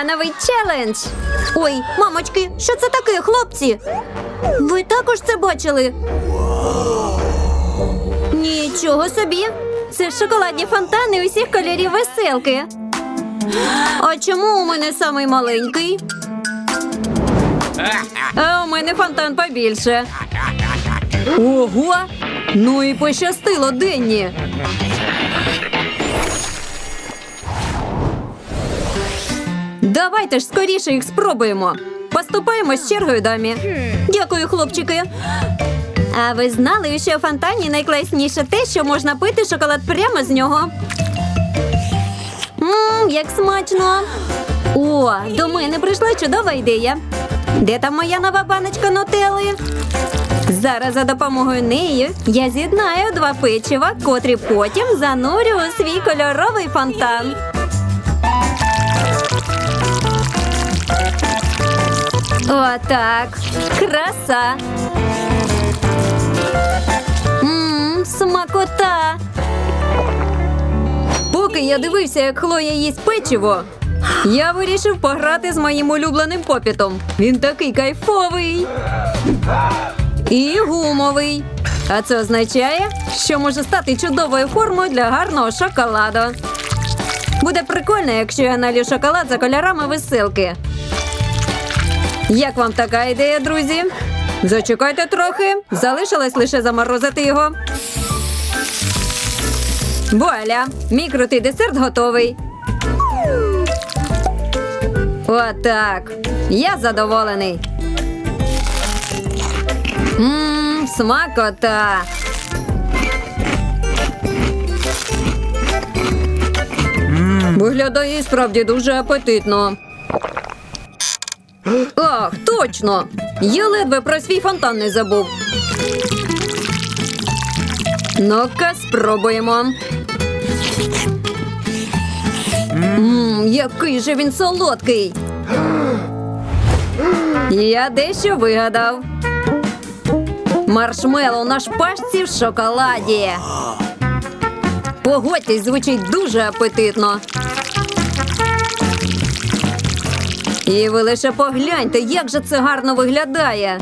Банановий челендж. Ой, мамочки, що це таке, хлопці? Ви також це бачили? Нічого собі. Це шоколадні фонтани усіх кольорів веселки. А чому у мене самий маленький? А у мене фонтан побільше. Ого! Ну і пощастило Денні. Давайте ж скоріше їх спробуємо. Поступаємо з чергою дамі. Дякую, хлопчики. А ви знали, що у фонтані найкласніше те, що можна пити шоколад прямо з нього? Мм, як смачно. О, до мене прийшла чудова ідея. Де там моя нова баночка нутели? Зараз за допомогою неї я з'єднаю два печива, котрі потім занурю у свій кольоровий фонтан. Отак. Краса. Мм, смакота. Поки я дивився, як Хлоя їсть печиво, я вирішив пограти з моїм улюбленим попітом. Він такий кайфовий. І гумовий. А це означає, що може стати чудовою формою для гарного шоколаду. Буде прикольно, якщо я налью шоколад за кольорами веселки. Як вам така ідея, друзі? Зачекайте трохи. Залишилось лише заморозити його. Вуаля! Мій крутий десерт готовий. Отак. Я задоволений. Мм, смакота. Виглядає справді дуже апетитно. Ах, точно! Я ледве про свій фонтан не забув. Ну-ка, спробуємо. Мм, який же він солодкий. Я дещо вигадав. Маршмеллоу на шпажці в шоколаді. Погодьтесь, звучить дуже апетитно. І ви лише погляньте, як же це гарно виглядає.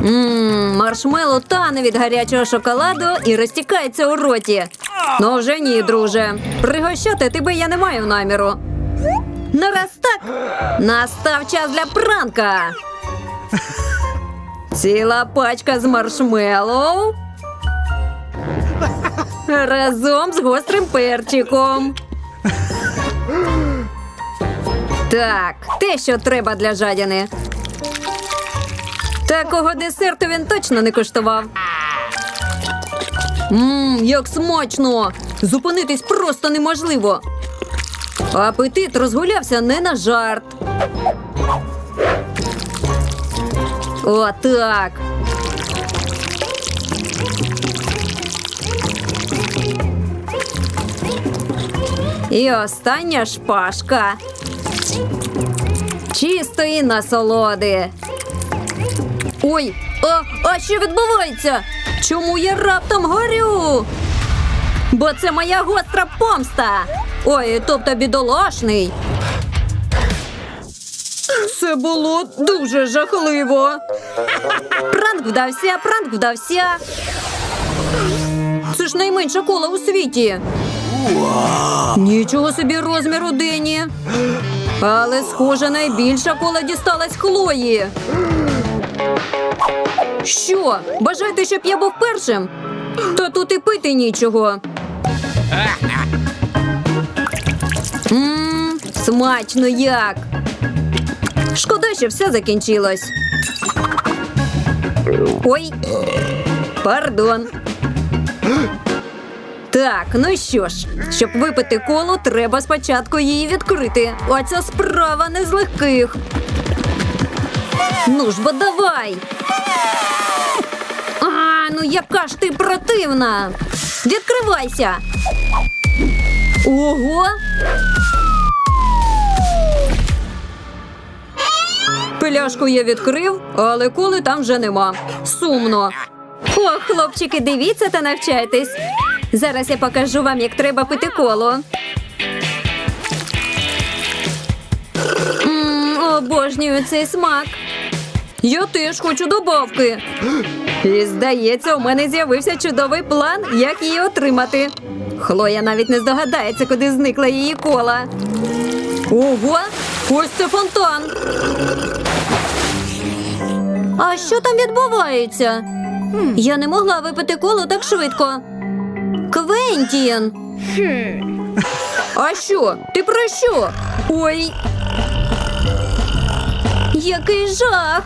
Ммм, маршмеллоу тане від гарячого шоколаду і розтікається у роті. Ну вже ні, друже. Пригощати тебе я не маю наміру. Ну раз так, настав час для пранка. Ціла пачка з маршмеллоу. Разом з гострим перчиком. Так, те, що треба для жадяни. Такого десерту він точно не коштував. Мм, як смачно! Зупинитись просто неможливо. Апетит розгулявся не на жарт. Отак. І остання шпажка. Чистої насолоди. Ой, а, а що відбувається? Чому я раптом горю? Бо це моя гостра помста. Ой, тобто бідолашний. Це було дуже жахливо. Пранк вдався, пранк вдався. Це ж найменша кола у світі. Нічого собі розміру Дені. Але, схоже, найбільша кола дісталась Хлої. Що? Бажаєте, щоб я був першим? Та тут і пити нічого. Мм, смачно як. Шкода, що все закінчилось. Ой, пардон. Так, ну що ж, щоб випити колу, треба спочатку її відкрити. Оця справа не з легких. Ну ж бо давай. А, ну яка ж ти противна. Відкривайся. Ого. Пляшку я відкрив, але коли там вже нема. Сумно. Ох, хлопчики, дивіться та навчайтесь. Зараз я покажу вам, як треба пити коло. Обожнюю цей смак. Я теж хочу добавки. І здається, у мене з'явився чудовий план, як її отримати. Хлоя навіть не здогадається, куди зникла її кола. Ого, ось це фонтан. А що там відбувається? Я не могла випити коло так швидко. Квентін. А що? Ти про що? Ой. Який жах.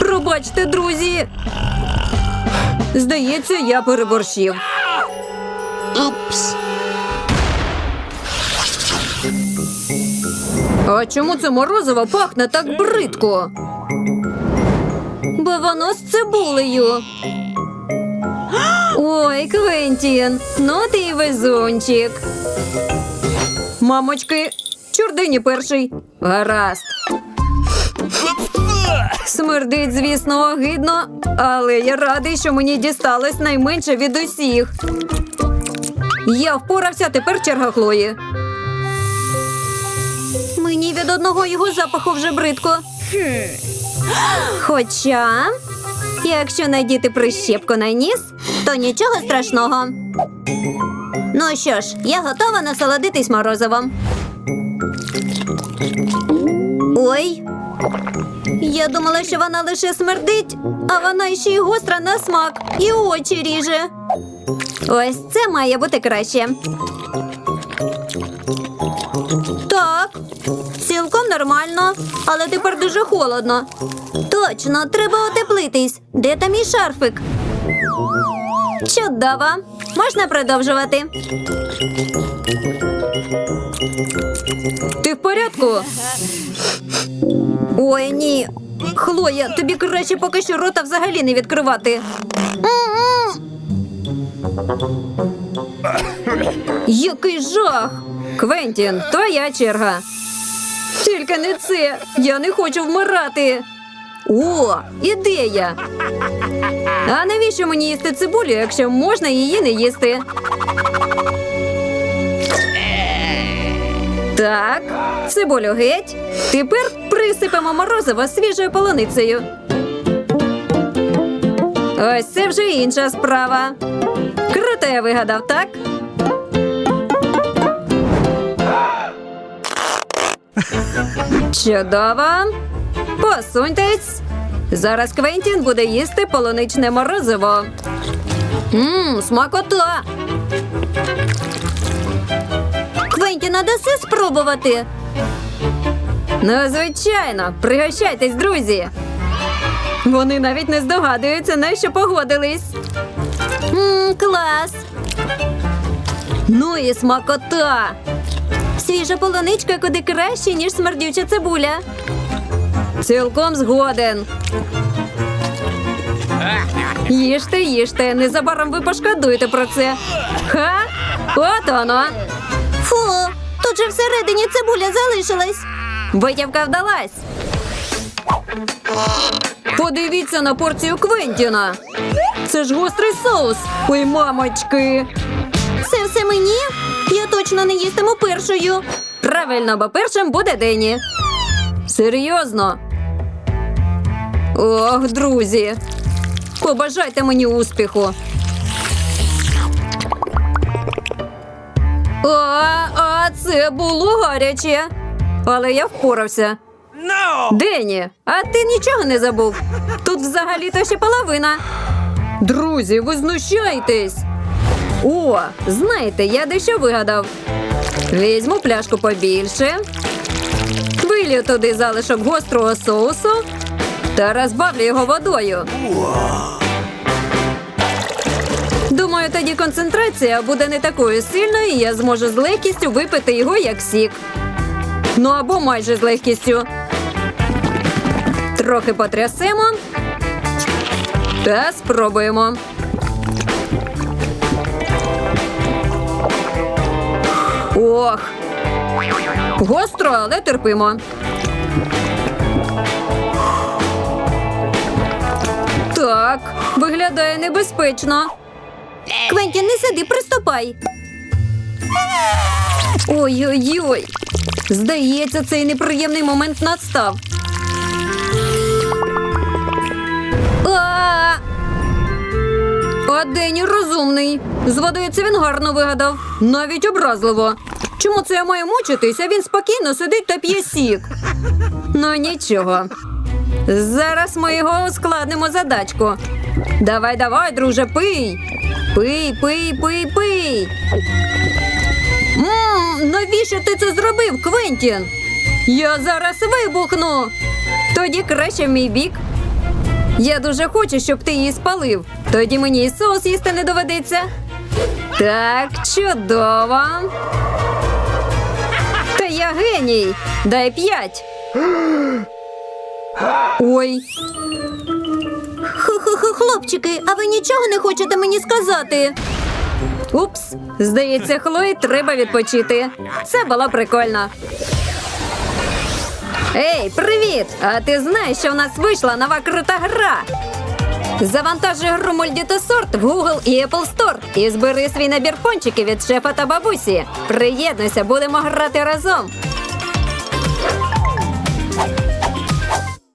Пробачте, друзі. Здається, я переборщив. Oops. А чому це морозиво пахне так бридко? Бо воно з цибулею. Ой, Квентін, ну ти й везунчик. Мамочки, чордині перший. Гаразд. Смердить, звісно, огидно, але я радий, що мені дісталось найменше від усіх. Я впорався, тепер черга Хлої. Мені від одного його запаху вже бридко. Хоча, якщо надіти прищепку на ніс, то нічого страшного. Ну що ж, я готова насолодитись морозивом. Ой. Я думала, що вона лише смердить, а вона ще й гостра на смак і очі ріже. Ось це має бути краще. Так, цілком нормально, але тепер дуже холодно. Точно, треба утеплитись. Де там мій шарфик? Чудово. Можна продовжувати. Ти в порядку? Ой, ні. Хлоя, тобі краще поки що рота взагалі не відкривати. Який жах! Квентін, твоя черга. Тільки не це. Я не хочу вмирати. О, ідея. А навіщо мені їсти цибулю, якщо можна її не їсти? Так, цибулю геть. Тепер присипемо морозиво свіжою полуницею. Ось це вже інша справа. Круто я вигадав, так? Чудово. Посуньтесь. Зараз Квентін буде їсти полуничне морозиво. Мм, смакота. Квентіна даси спробувати. Ну, звичайно, пригощайтесь, друзі. Вони навіть не здогадуються, на що погодились. Мм, клас. Ну і смакота. Свіжа полуничка куди краще, ніж смердюча цибуля. Цілком згоден. Їжте, їжте, незабаром ви пошкодуєте про це. Ха? От воно. Фу, тут же всередині цибуля залишилась. Витівка вдалась. Подивіться на порцію Квентіна. Це ж гострий соус. Ой, мамочки. Це все мені? Я точно не їстиму першою. Правильно, бо першим буде Дені. Серйозно. Ох, друзі. Побажайте мені успіху. А, а це було гаряче. Але я впорався. No! Дені, а ти нічого не забув? Тут взагалі-то ще половина. Друзі, ви знущаєтесь. О, знаєте, я дещо вигадав. Візьму пляшку побільше, вилью туди залишок гострого соусу та розбавлю його водою. Думаю, тоді концентрація буде не такою сильною, і я зможу з легкістю випити його як сік. Ну або майже з легкістю. Трохи потрясемо та спробуємо. Ох. Гостро, але терпимо. Виглядає небезпечно. Квентін, не сиди, приступай. Ой-ой-ой. Здається, цей неприємний момент настав. А! Дені розумний. З це він гарно вигадав. Навіть образливо. Чому це я маю мучитись, а він спокійно сидить та п'є сік? Ну нічого. Зараз ми його ускладнимо задачку. Давай, давай, друже, пий. Пий, пий, пий, пий. Мм, навіщо ти це зробив, Квентін? Я зараз вибухну. Тоді краще в мій бік. Я дуже хочу, щоб ти її спалив. Тоді мені і соус їсти не доведеться. Так, чудово. Та я геній. Дай п'ять. Ой. Хлопчики, а ви нічого не хочете мені сказати? Упс, здається, Хлої треба відпочити. Це було прикольно. Ей, привіт! А ти знаєш, що в нас вийшла нова крута гра? Завантажуй гру Мультитосорт в Google і Apple Store і збери свій набір пончиків від шефа та бабусі. Приєднуйся, будемо грати разом.